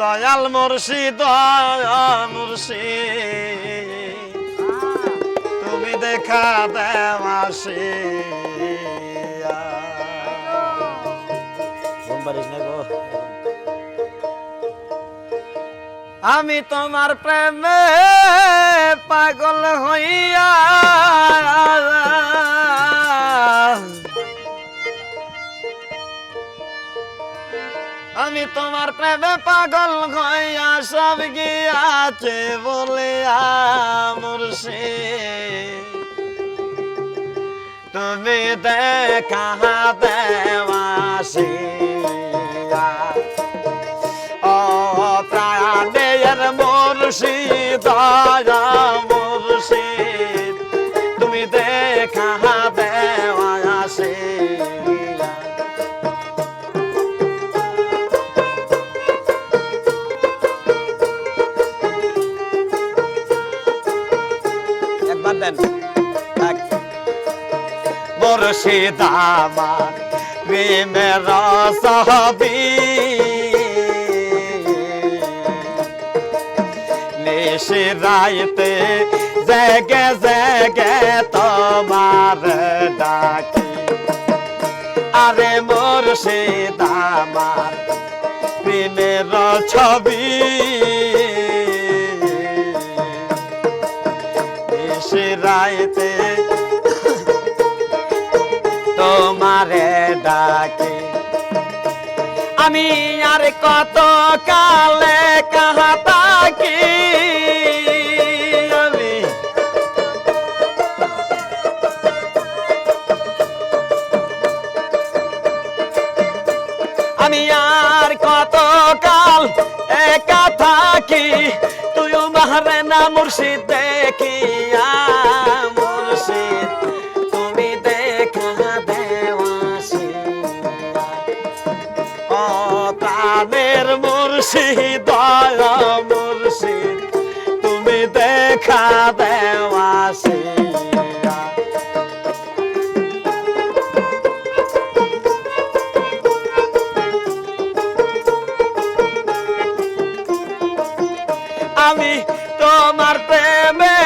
দয়াল মুর্শিদ মুর্শিদ। তুমি দেখা দেওয়াসি আমি তোমার প্রেমে পাগল হইয়া। আমি তোমার প্রেমে পাগল হইয়া সব গিয়াছে বলে মুর্শিদ। তুমি দেখা দেওয়াসিয়া ও প্রাণের মুর্শিদ মুর্শিদ। তুমি দেখা দেওয়াসিয়া মুর্শিদ আমার প্রেমের সহবি নিশি রাইতে জেগে জেগে তোমার ডাকি আরে মুর্শিদ আমার প্রেমের ছবি নিশি রাইতে তোমারে ডাকে। আমি আর কত কালে কাহা তাকি আমি আমি আর কত কাল একা থাকি? তুই বাহারে না মুর্শিদ দেখিয়া। প্রাণের মুর্শিদ দয়া মুর্শিদ তুমি দেখা দেওয়াসি আমি তোমার প্রেমে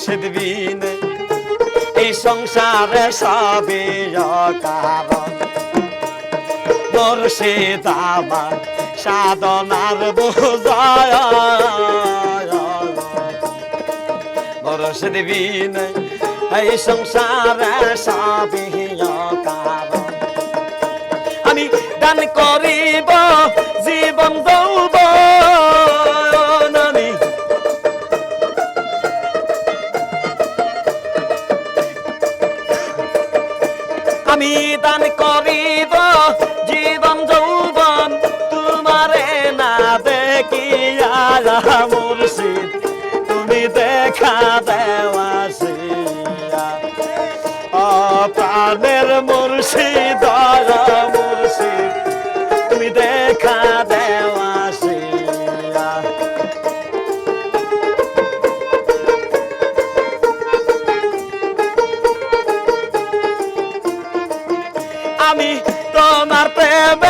মুর্শিদ বিনে। এই সংসারে সবে কারণ মুর্শিদ আমার সাধনার বোঝা মুর্শিদ বিনে, এই সংসারে সবে আমি দান করিব দেখিয়া মুর্শিদ তুমি দেখা দেওয়াসিয়া ও প্রাণের মুর্শিদ মুর্শিদ তুমি দেখা দেওয়াসিয়া আমি তোমার প্রেমে